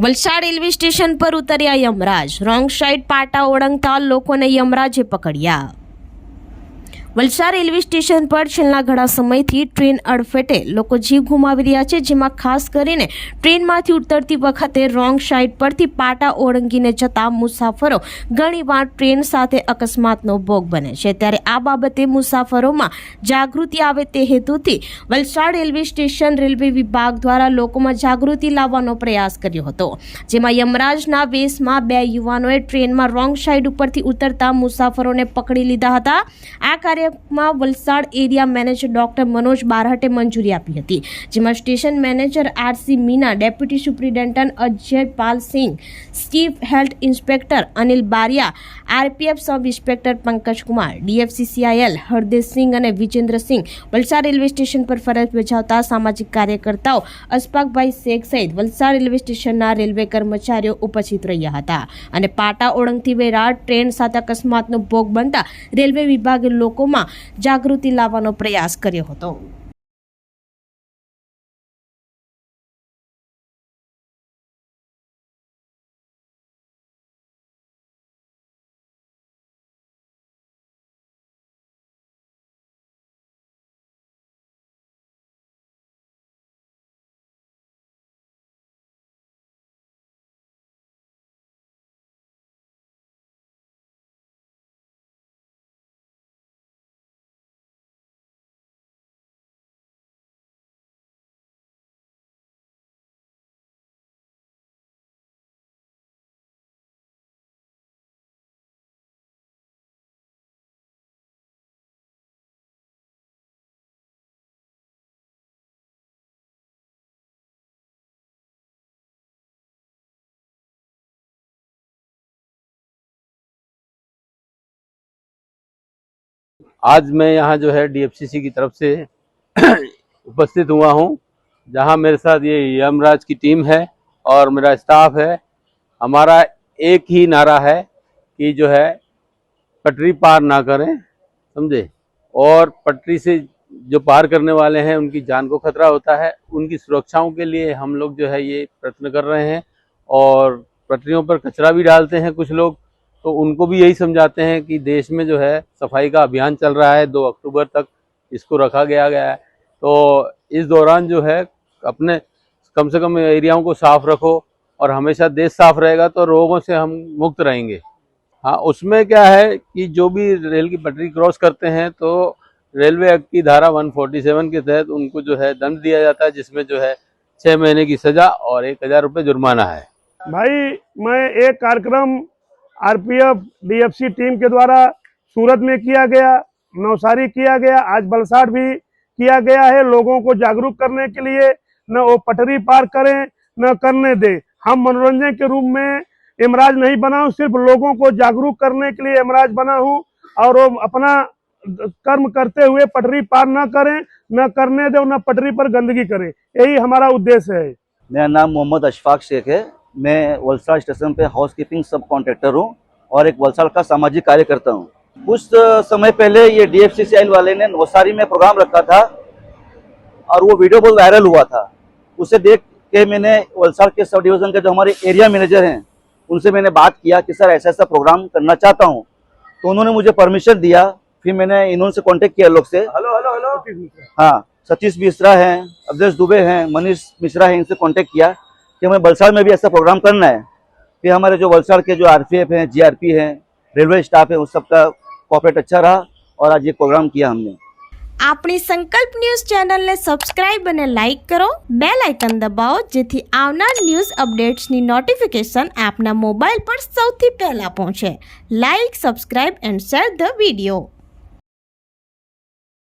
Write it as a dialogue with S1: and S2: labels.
S1: Valsad railway station પર ઉતર્યા Yamraj. Wrong side પાટા ઓળંગતા લોકોને યમરાજે પકડ્યા. વલસાડ રેલવે સ્ટેશન પર છેલ્લા ઘણા સમયથી ટ્રેન અડફેટે લોકો જીવ ગુમાવી રહ્યા છે, જેમાં ખાસ કરીને ટ્રેનમાંથી ઉતરતી વખતે રોંગ સાઈડ પરથી પાટા ઓળંગીને જતા મુસાફરો ઘણીવાર ટ્રેન સાથે અકસ્માતનો ભોગ બને છે. ત્યારે આ બાબતે મુસાફરોમાં જાગૃતિ આવે તે હેતુથી વલસાડ રેલવે સ્ટેશન રેલવે વિભાગ દ્વારા લોકોમાં જાગૃતિ લાવવાનો પ્રયાસ કર્યો હતો, જેમાં યમરાજના વેશમાં બે યુવાનોએ ટ્રેનમાં રોંગ સાઈડ ઉપરથી ઉતરતા મુસાફરોને પકડી લીધા હતા. આ કાર્યમાં Valsad area manager doctor Manoj Barhate મંજૂરી આપી હતી, જેમાં station manager RC Meena, deputy superintendent Ajay Pal Singh chief health inspector Anil Bariya, RPF sub inspector Pankaj Kumar DFCCIL Hardeshsingh અને વિજેન્દ્રસિંહ વલસાડ રેલવે સ્ટેશન પર ફરજ બજાવતા સામાજિક કાર્યકર્તાઓ અશફાકભાઈ શેખ સહિત વલસાડ રેલવે સ્ટેશનના રેલવે કર્મચારીઓ ઉપસ્થિત રહ્યા હતા અને પાટા ઓળંગથી વેરાડ ટ્રેન સાથે અકસ્માતનો ભોગ બનતા રેલવે વિભાગે લોકોમાં જાગૃતિ લાવવાનો પ્રયાસ કર્યો હતો.
S2: आज मैं यहाँ जो है डीएफसीसी की तरफ़ से उपस्थित हुआ हूँ, जहाँ मेरे साथ ये यमराज की टीम है और मेरा स्टाफ है। हमारा एक ही नारा है कि जो है पटरी पार ना करें, समझे? और पटरी से जो पार करने वाले हैं, उनकी जान को खतरा होता है। उनकी सुरक्षाओं के लिए हम लोग जो है ये प्रयत्न कर रहे हैं और पटरियों पर कचरा भी डालते हैं कुछ लोग। तो उनको भी यही समझाते हैं कि देश में जो है सफ़ाई का अभियान चल रहा है, दो अक्टूबर तक इसको रखा गया गया है। तो इस दौरान जो है अपने कम से कम एरियाओं को साफ़ रखो और हमेशा देश साफ़ रहेगा तो रोगों से हम मुक्त रहेंगे। हाँ उसमें क्या है कि जो भी रेल की पटरी क्रॉस करते हैं तो रेलवे एक्ट की धारा 147 के तहत उनको जो है दंड दिया जाता है, जिसमें जो है छः महीने की सजा और एक हज़ार रुपये जुर्माना है।
S3: भाई, मैं एक कार्यक्रम आरपीएफ, डीएफसी टीम के द्वारा सूरत में किया गया, नवसारी किया गया, आज बलसाड़ भी किया गया है। लोगों को जागरूक करने के लिए न वो पटरी पार करें, न करने दें। हम मनोरंजन के रूप में इमराज नहीं बना हूँ, सिर्फ़ लोगों को जागरूक करने के लिए इमराज बना हूँ और वो अपना कर्म करते हुए पटरी पार न करें, न करने दें न पटरी पर गंदगी करें। यही हमारा उद्देश्य है।
S4: मेरा नाम मोहम्मद अशफाक शेख है। मैं वलसाड़ स्टेशन पे हाउस कीपिंग सब कॉन्ट्रैक्टर हूँ और एक वलसाड़ का सामाजिक कार्यकर्ता हूँ। कुछ समय पहले ये डी वाले ने नवसारी में प्रोग्राम रखा था और वो वीडियो बहुत वायरल हुआ था। उसे देख के मैंने वलसाड़ के सब डिवीज़न के जो हमारे एरिया मैनेजर हैं उनसे मैंने बात किया कि सर ऐसा ऐसा प्रोग्राम करना चाहता हूँ। तो उन्होंने मुझे परमिशन दिया फिर मैंने इन्होंने से कॉन्टेक्ट किया लोग से।
S3: Hello hello hello.
S4: हाँ सतीश मिश्रा हैं अवधेश दुबे हैं मनीष मिश्रा हैं इनसे कॉन्टेक्ट किया। कि हमें वलसाड़ में भी ऐसा प्रोग्राम करना है फिर हमारे जो वलसाड़ के जो आरपीएफ हैं जीआरपी हैं रेलवे स्टाफ है उस सबका कॉपरेट अच्छा रहा और आज ये प्रोग्राम किया हमने
S1: આપણી સંકલ્પ ન્યૂઝ ચેનલને સબસ્ક્રાઇબ અને લાઇક કરો બે લાઇકન દબાવો જેથી આવનાર ન્યૂઝ અપડેટ્સની નોટિફિકેશન આપના મોબાઈલ પર સૌથી પહેલા પહોંચે like subscribe and share the video